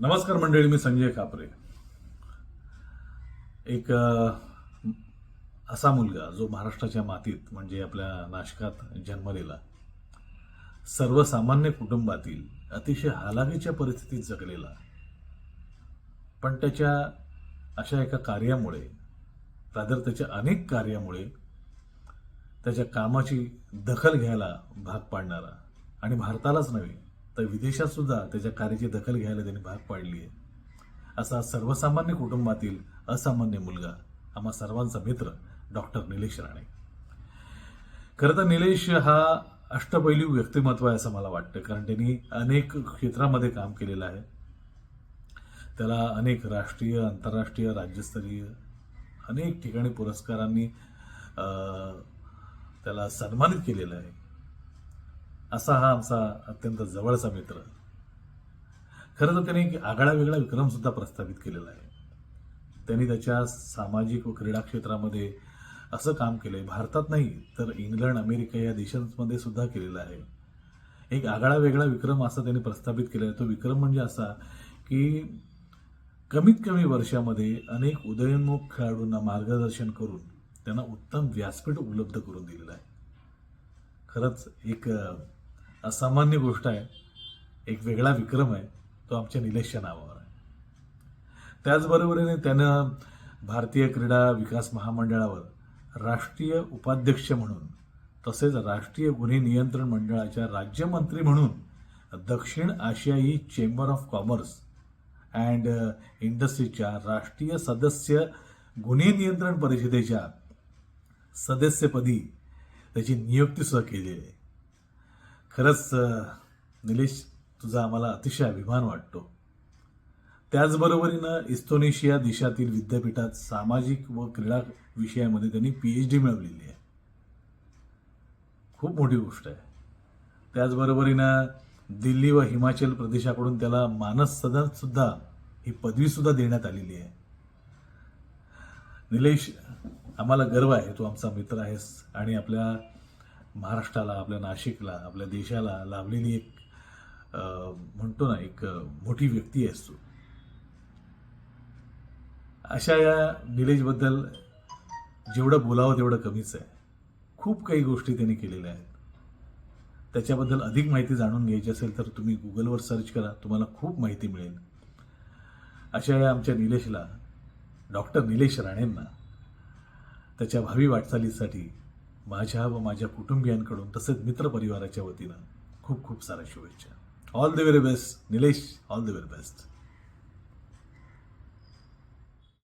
नमस्कार मंडळी मी संजय कापरे. एक असा मुलगा जो महाराष्ट्राच्या मातीत म्हणजे आपल्या नाशकात जन्मलेला सर्वसामान्य कुटुंबातील अतिशय हालाकीच्या परिस्थितीत जगलेला पण त्याच्या अशा एका कार्यामुळे रादर त्याच्या अनेक कार्यामुळे त्याच्या कामाची दखल घ्यायला भाग पाडणारा आणि भारतालाच नव्हे तर विदेशात सुद्धा त्याच्या कार्याची दखल घ्यायला त्यांनी भाग पाडली आहे. असा सर्वसामान्य कुटुंबातील असामान्य मुलगा आम्हा सर्वांचा मित्र डॉक्टर निलेश राणे. खरं तर निलेश हा अष्टपैलू व्यक्तिमत्व आहे असं मला वाटतं कारण त्यांनी अनेक क्षेत्रामध्ये काम केलेलं आहे. त्याला अनेक राष्ट्रीय आंतरराष्ट्रीय राज्यस्तरीय अनेक ठिकाणी पुरस्कारांनी त्याला सन्मानित केलेलं आहे. असा हा आमचा अत्यंत जवळचा मित्र. खरं तर त्याने एक आगळा वेगळा विक्रमसुद्धा प्रस्थापित केलेला आहे. त्यांनी त्याच्या सामाजिक व क्रीडा क्षेत्रामध्ये असं काम केलं आहे भारतात नाही तर इंग्लंड अमेरिका या देशांमध्ये सुद्धा केलेलं आहे. एक आगळा वेगळा विक्रम असा त्यांनी प्रस्थापित केला आहे तो विक्रम म्हणजे असा की कमीत कमी वर्षामध्ये अनेक उदयोन्मुख खेळाडूंना मार्गदर्शन करून त्यांना उत्तम व्यासपीठ उपलब्ध करून दिलेलं आहे. खरंच एक असामान्य गोष्ट आहे. एक वेगळा विक्रम आहे. तो आमच्या निलेशच्या नावावर आहे. त्याचबरोबरीने त्यानं भारतीय क्रीडा विकास महामंडळावर राष्ट्रीय उपाध्यक्ष म्हणून तसेच राष्ट्रीय गुन्हे नियंत्रण मंडळाच्या राज्यमंत्री म्हणून दक्षिण आशियाई चेंबर ऑफ कॉमर्स अँड इंडस्ट्रीच्या राष्ट्रीय सदस्य गुन्हे नियंत्रण परिषदेच्या सदस्यपदी त्याची नियुक्ती सुद्धा केली आहे. खरंच निलेश तुझा आम्हाला अतिशय अभिमान वाटतो. त्याचबरोबरीनं इस्तोनेशिया देशातील विद्यापीठात सामाजिक व क्रीडा विषयामध्ये त्यांनी पी एच डी मिळवलेली आहे. खूप मोठी गोष्ट आहे. त्याचबरोबरीनं दिल्ली व हिमाचल प्रदेशाकडून त्याला मानस सदनसुद्धा ही पदवीसुद्धा देण्यात आलेली आहे. निलेश आम्हाला गर्व आहे. तू आमचा मित्र आहेस आणि आपल्या महाराष्ट्राला आपल्या नाशिकला आपल्या देशाला लाभलेली एक म्हणतो ना एक मोठी व्यक्ती आहेस तू अशा या निलेशबद्दल जेवढं बोलावं तेवढं कमीच आहे. खूप काही गोष्टी त्यांनी केलेल्या आहेत. त्याच्याबद्दल अधिक माहिती जाणून घ्यायची असेल तर तुम्ही गुगलवर सर्च करा तुम्हाला खूप माहिती मिळेल. अशा या आमच्या निलेशला डॉक्टर निलेश राणेंना त्याच्या भावी वाटचालीसाठी माझ्या व माझ्या कुटुंबियांकडून तसेच मित्रपरिवाराच्या वतीनं खूप खूप साऱ्या शुभेच्छा. All the very best Nilesh all the very best